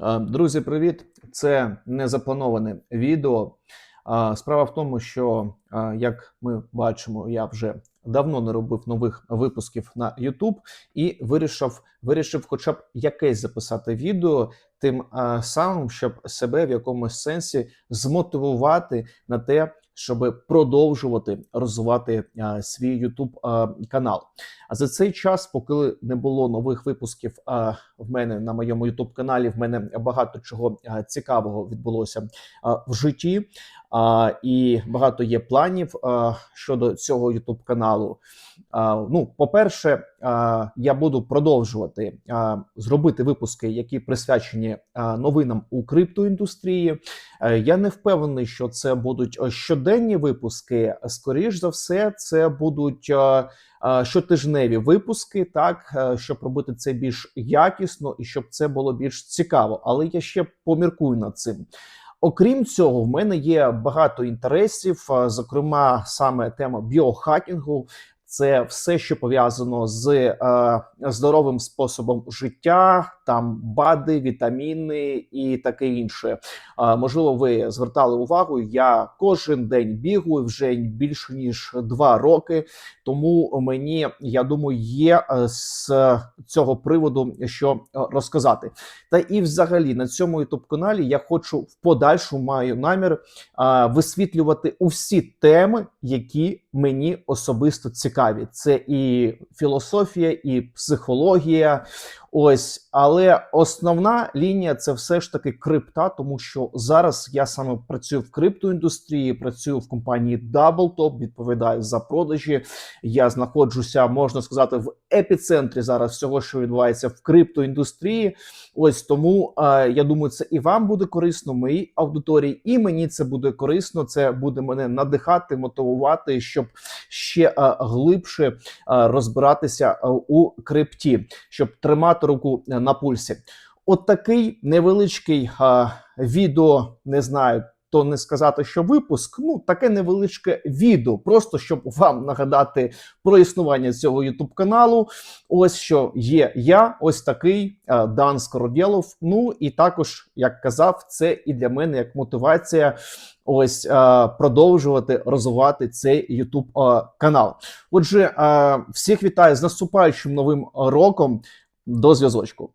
Е, Друзі, привіт! Це незаплановане відео. Е, Справа в тому, що, е, як ми бачимо, я вже давно не робив нових випусків на YouTube і вирішив, вирішив хоча б якесь записати відео, тим самим, щоб себе в якомусь сенсі змотивувати на те, щоб продовжувати розвивати а, свій е, канал. А за цей час, поки не було нових випусків а, в мене на моєму youtube каналі в мене багато чого а, цікавого відбулося а, в житті, а, і багато є планів е, щодо цього youtube каналу. А, Ну, по-перше, е, я буду продовжувати е, зробити випуски, які присвячені е, новинам у криптоіндустрії. Е, Я не впевнений, що це будуть е, щоденні випуски. Скоріш за все, це будуть. е, е, Щотижневі випуски, так е, щоб робити це більш якісно і щоб це було більш цікаво. Але я ще поміркую над цим. Окрім цього, в мене є багато інтересів, зокрема, саме тема біохакінгу. Це все, що пов'язано з е, здоровим способом життя, там бади, вітаміни і таке інше. Можливо, ви звертали увагу. Я кожен день бігаю вже більше ніж два роки. Тому мені я думаю, є е, з цього приводу що е, розказати. Та і, взагалі, на цьому youtube каналі я хочу в подальшому маю намір висвітлювати усі теми, які мені особисто цікаві. Це і філософія, і психологія. Ось, але основна лінія це все ж таки крипта, тому що зараз я саме працюю в криптоіндустрії, працюю в компанії Doubletop, відповідаю за продажі. Я знаходжуся, можна сказати, в епіцентрі зараз всього, що відбувається в криптоіндустрії. Ось тому е, я думаю, це і вам буде корисно, моїй аудиторії, і мені це буде корисно. Це буде мене надихати, мотивувати, щоб ще е, глибше е, розбиратися е, у крипті, щоб тримати руку е, на пульсі. От такий невеличкий е, відео, не знаю. То не сказати, що випуск, ну таке невеличке відео, просто щоб вам нагадати про існування цього youtube каналу. Ось що є я, ось такий е, Дан Скородєлов. Ну і також, як казав, це і для мене як мотивація. Ось е, продовжувати розвивати цей youtube е, канал. Отже, е, всіх вітаю з наступаючим новим роком. До зв'язочку.